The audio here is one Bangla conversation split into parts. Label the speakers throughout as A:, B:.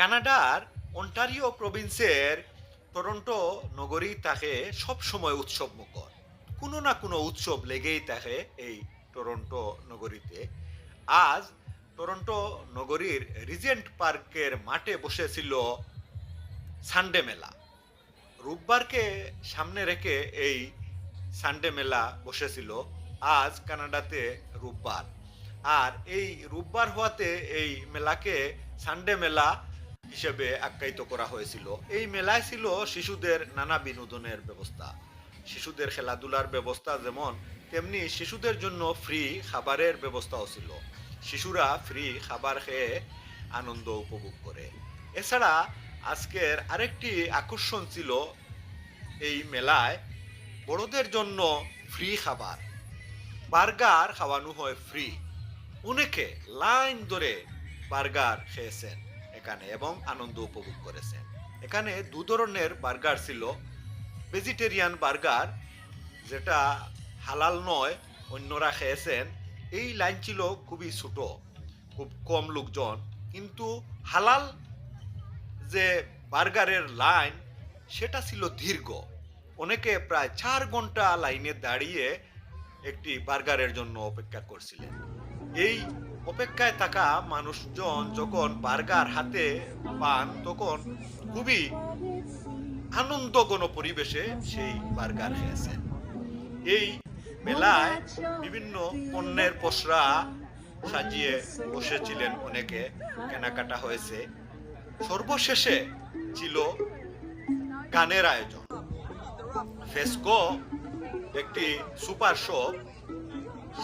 A: কানাডার অন্টারিও প্রভিন্সের টরন্টো নগরী তাকে সব সময় উৎসব মুখর। কোনো না কোনো উৎসব লেগেই থাকে এই টরন্টো নগরীতে। আজ টরন্টো নগরীর রিজেন্ট পার্কের মাঠে বসেছিল সানডে মেলা। রোববারকে সামনে রেখে এই সানডে মেলা বসেছিল আজ কানাডাতে রোববার। আর এই রোববার হওয়াতে এই মেলাকে সানডে মেলা হিসেবে আখ্যায়িত করা হয়েছিল। এই মেলায় ছিল শিশুদের নানা বিনোদনের ব্যবস্থা। শিশুদের খেলাধুলার ব্যবস্থা যেমন, তেমনি শিশুদের জন্য ফ্রি খাবারের ব্যবস্থাও ছিল। শিশুরা ফ্রি খাবার খেয়ে আনন্দ উপভোগ করে। এছাড়া আজকের আরেকটি আকর্ষণ ছিল এই মেলায় বড়দের জন্য ফ্রি খাবার। বার্গার খাওয়ানো হয় ফ্রি অনেকে লাইন ধরে বার্গার খেয়েছেন। এখানে এবং আনন্দ উপভোগ করেছেন। এখানে দু ধরনের বার্গার ছিল। ভেজিটেরিয়ান বার্গার, যেটা হালাল নয়, অন্যরা খেয়েছেন। এই লাইন ছিল খুবই ছোট, খুব কম লোকজন। কিন্তু হালাল যে বার্গারের লাইন সেটা ছিল দীর্ঘ। অনেকে প্রায় চার ঘণ্টা লাইনে দাঁড়িয়ে একটি বার্গারের জন্য অপেক্ষা করছিলেন। এই অপেক্ষায় থাকা মানুষজন যখন বার্গার হাতে পান, তখন খুবই আনন্দঘন পরিবেশে সেই বার্গার খেয়েছেন এই মেলায় বিভিন্ন পণ্যের পসরা সাজিয়ে বসেছিলেন অনেকে, কেনাকাটা হয়েছে। সর্বশেষে ছিল গানের আয়োজন। ফেস্কো, একটি সুপার শপ,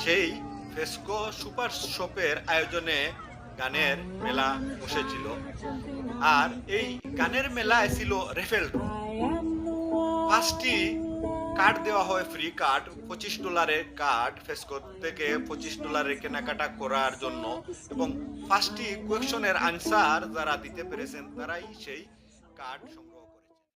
A: সেই ফেস্কো সুপার শপের আয়োজনে গানের মেলা বসেছিল। আর এই গানের মেলায় ছিল রেফেল পাঁচটি কার্ড দেওয়া হয়, ফ্রি কার্ড। পঁচিশ ডলারের কার্ড ফেসকো থেকে পঁচিশ ডলারের কেনাকাটা করার জন্য। এবং পাঁচটি কোয়েকশনের আনসার যারা দিতে পেরেছেন, তারাই সেই কার্ড